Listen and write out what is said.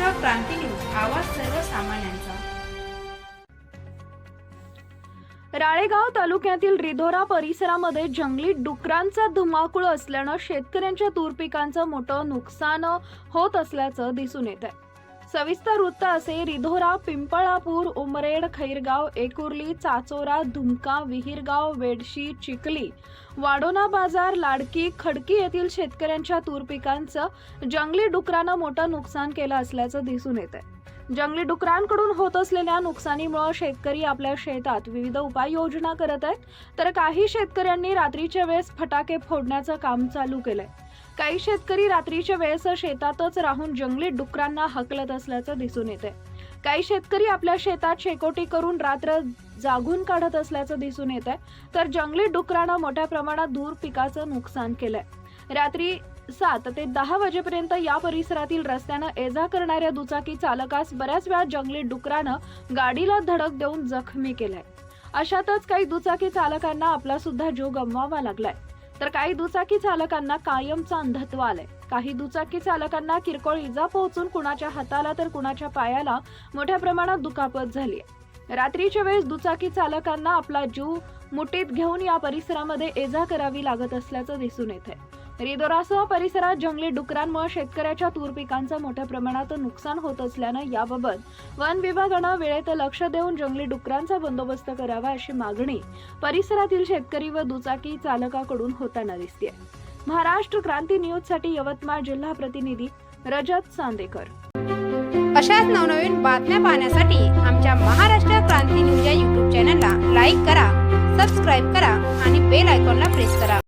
Maharashtra Kranti news आवाज सर्वसामान्यांचा. राळेगाव तालुक्यातील रिधोरा परिसरामध्ये जंगली डुकरांचा धुमाकूळ असल्यानं शेतकऱ्यांच्या तूर पिकांचं मोठं नुकसान होत असल्याचं दिसून येत आहे सविस्तर वृत्त असे रिधोरा पिंपळापूर उमरेड खैरगाव एकुर्ली चाचोरा धुमका विहीरगाव वेडशी चिखली वाडोना बाजार लाडकी खडकी येथील शेतकऱ्यांच्या तूर पिकांचं जंगली डुकरानं मोठं नुकसान केलं असल्याचं दिसून येत आहे जंगली डुकरांकडून होत असलेल्या नुकसानीमुळे शेतकरी आपल्या शेतात विविध उपाययोजना करत आहेत तर काही शेतकऱ्यांनी रात्रीच्या वेळेस फटाके फोडण्याचं काम चालू केलंय. काही शेतकरी रात्रीच्या वेळेस शेतातच राहून जंगली डुकरांना हकलत असल्याचं दिसून येते काही शेतकरी आपल्या शेतात शेकोटी करून रात्र जागून काढत असल्याचं दिसून येत आहे तर जंगली डुकरानं मोठ्या प्रमाणात दूर पिकाचं नुकसान केलंय. रात्री सात ते दहा वाजेपर्यंत या परिसरातील रस्त्यानं एजा करणाऱ्या दुचाकी चालकास बऱ्याच वेळा जंगली डुकरानं गाडीला धडक देऊन जखमी केलंय. अशातच काही दुचाकी चालकांना आपला सुद्धा जीव गमवावा लागलाय. तर काही दुचाकी चालकांना कायमचा अंधत्व आलंय. काही दुचाकी चालकांना किरकोळ इजा पोहोचून कुणाच्या हाताला तर कुणाच्या पायाला मोठ्या प्रमाणात दुखापत झाली रात्रीच्या वेळेस दुचाकी चालकांना आपला जीव मुठीत घेऊन या परिसरामध्ये ये जा करावी लागत असल्याचं दिसून येत आहे रिदोरासह परिसरात जंगली डुकरांमुळे शेतकऱ्याच्या तूर पिकांचं मोठ्या प्रमाणात नुकसान होत असल्यानं याबाबत वन विभागानं वेळेत लक्ष देऊन जंगली डुकरांचा बंदोबस्त करावा अशी मागणी परिसरातील शेतकरी व दुचाकी चालकाकडून होताना दिसते महाराष्ट्र क्रांती न्यूजसाठी यवतमाळ जिल्हा प्रतिनिधी रजत चांदेकर अशाच नवनवीन बातम्या पाहण्यासाठी आमच्या महाराष्ट्र क्रांती न्यूज या युट्यूब चॅनलला लाईक करा सबस्क्राईब करा आणि बेल आयकॉनला प्रेस करा.